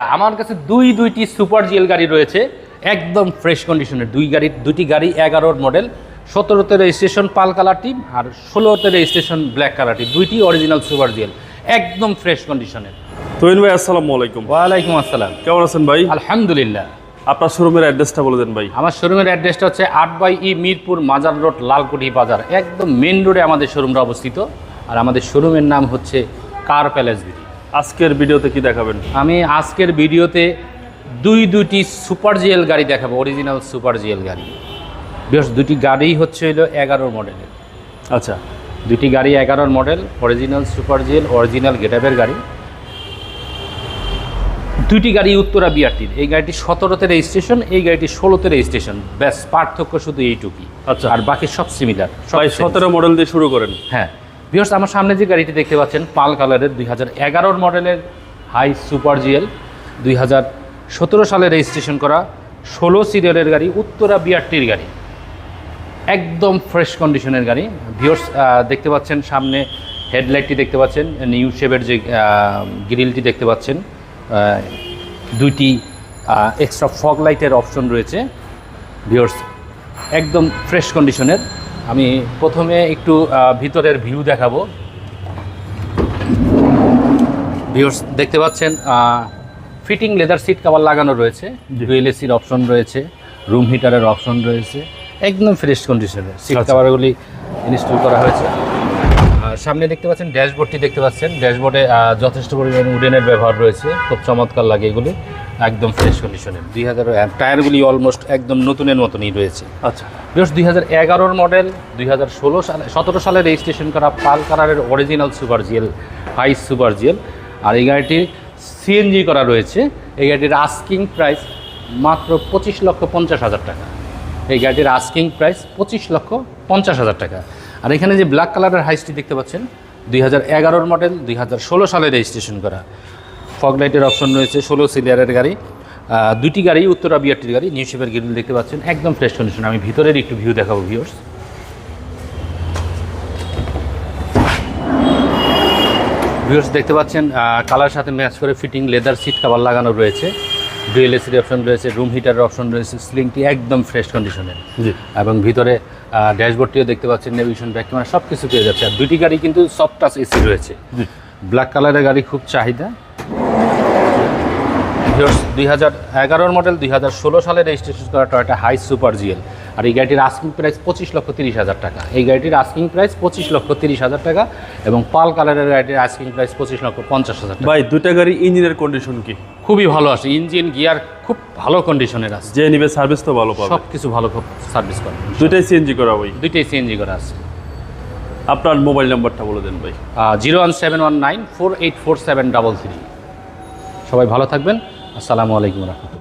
আমার কাছে দুই দুইটি সুপার জিএল গাড়ি রয়েছে একদম ফ্রেশ কন্ডিশনের। দুই গাড়ির দুটি গাড়ি এগারোর মডেল সতেরোতে রেজিস্ট্রেশন পাল কালার টিম আর ষোলোতে রেজিস্ট্রেশন ব্ল্যাক কালার টিম। দুইটি অরিজিনাল সুপার জিএল একদম ফ্রেশ কন্ডিশনের। তৈন ভাই আসসালামু আলাইকুম। ওয়ালাইকুম আসসালাম। কেমন আছেন ভাই? আলহামদুলিল্লাহ। আপনার শোরুমের অ্যাড্রেসটা বলে দেন ভাই। আমার শোরুমের অ্যাড্রেসটা হচ্ছে আট বাই ই মিরপুর মাজার রোড লালকুটি বাজার একদম মেন রোডে আমাদের শোরুমটা অবস্থিত। আর আমাদের শোরুমের নাম হচ্ছে কার প্যালেস বিডি। আজকের ভিডিওতে কি দেখাবেন? আমি আজকের ভিডিওতে দুই দুইটি সুপার জিএল গাড়ি দেখাবো অরিজিনাল সুপার জিএল গাড়ি। বেশ দুটি গাড়ি হচ্ছে হলো এগারোর মডেলের। আচ্ছা। দুটি গাড়ি এগারোর model original super GL original গেটআপের গাড়ি। দুইটি গাড়ি উত্তরা বিআরটির। এই গাড়িটি সতেরোতে রেজিস্ট্রেশন এই গাড়িটি ষোলোতে রেজিস্ট্রেশন। ব্যাস পার্থক্য শুধু এইটুকুই। আচ্ছা। আর বাকি সব সিমিলার ভাই সতেরো মডেল দিয়ে শুরু করেন। হ্যাঁ। বিহস আমার সামনে যে গাড়িটি দেখতে পাচ্ছেন, পাল কালারের দুই হাজার মডেলের হাই সুপার জিএল, দুই হাজার সতেরো সালে রেজিস্ট্রেশন করা ষোলো সিরিয়ালের গাড়ি, উত্তরা বিআরটির গাড়ি। একদম ফ্রেশ কন্ডিশনের গাড়ি। ভিওর্স দেখতে পাচ্ছেন, সামনে হেডলাইটটি দেখতে পাচ্ছেন নিউ শেপের যে গ্রিলটি দেখতে পাচ্ছেন দুইটি এক্সট্রা ফগ লাইটের অপশন রয়েছে। ভিওর্স একদম ফ্রেশ কন্ডিশনের আমি প্রথমে একটু ভিতরের ভিউ দেখাবো। ভিউর্স দেখতে পাচ্ছেন ফিটিং লেদার সিট কাভার লাগানো রয়েছে। ডুয়েল এসির অপশন রয়েছে রুম হিটারের অপশন রয়েছে একদম ফ্রেশ কন্ডিশনের সিট কাভারগুলি ইনস্টল করা হয়েছে। সামনে দেখতে পাচ্ছেন ড্যাশবোর্ডটি দেখতে পাচ্ছেন। ড্যাশবোর্ডে যথেষ্ট পরিমাণে উডেনের ব্যবহার রয়েছে। খুব চমৎকার লাগে এগুলি। একদম ফ্রেশ কন্ডিশনের দুই হাজার টায়ারগুলি অলমোস্ট একদম নতুনের মতনই রয়েছে। আচ্ছা। বেশ দুই হাজার এগারোর মডেল দুই হাজার ষোলো সালে সতেরো সালে রেজিস্ট্রেশন করা পাল কালারের original super GL high super GL আর এই গাড়িটি সিএনজি করা রয়েছে। এই গাড়িটির আস্কিং প্রাইস মাত্র পঁচিশ লক্ষ পঞ্চাশ হাজার টাকা। এই গাড়িটির আস্কিং প্রাইস পঁচিশ লক্ষ পঞ্চাশ হাজার টাকা। আর এখানে যে ব্ল্যাক কালারের হাইসটি দেখতে পাচ্ছেন, দুই হাজার এগারোর মডেল দুই হাজার ষোলো সালে রেজিস্ট্রেশন করা। ফগ লাইটের অপশন রয়েছে, ষোলো সিলিয়ারের গাড়ি। দুটি গাড়ি, উত্তরা বিআরটির গাড়ি নিউ শেপের গ্রিল দেখতে পাচ্ছেন, একদম ফ্রেশ কন্ডিশন আমি ভিতরের একটু ভিউ দেখাবো ভিউর্স ভিউর্স দেখতে পাচ্ছেন কালার সাথে ম্যাচ করে ফিটিং লেদার সিট কাভার লাগানো রয়েছে। ডুয়েল এসির অপশন রয়েছে রুম হিটারের অপশন রয়েছে স্লিংটি একদম ফ্রেশ কন্ডিশনের এবং ভিতরে ড্যাশবোর্ডটিও দেখতে পাচ্ছেন নেভিগেশন ব্যাক ক্যামেরা সব কিছু পেয়ে যাচ্ছে। আর দুটি গাড়ি কিন্তু সফট টাচ এসি রয়েছে। ব্ল্যাক কালারের গাড়ি খুব চাহিদা। দুই হাজার এগারোর মডেল দুই হাজার ষোলো সালে রেজিস্ট্রেশন করা টয়টা হাই সুপার জিএল আর এই গাড়িটির আস্কিং প্রাইস পঁচিশ লক্ষ তিরিশ হাজার টাকা। এই গাড়িটির আস্কিং প্রাইস পঁচিশ লক্ষ তিরিশ হাজার টাকা এবং পাল কালারের গাড়িটির আস্কিং প্রাইস পঁচিশ লক্ষ পঞ্চাশ হাজার ভাই দুইটা গাড়ি ইঞ্জিনের কন্ডিশন কি? খুবই ভালো আছে। ইঞ্জিন গিয়ার খুব ভালো কন্ডিশনের আছে। যে নিবে সার্ভিস তো ভালো পাবে। সব কিছু ভালো সার্ভিস করে। দুইটাই সিএনজি করা ভাই। দুইটাই সিএনজি করা আছে। আপনার মোবাইল নাম্বারটা বলে দেন ভাই। Zero one seven one nine four eight four seven double three সবাই ভালো থাকবেন। আসসালামু আলাইকুম রহমতুল্লাহ।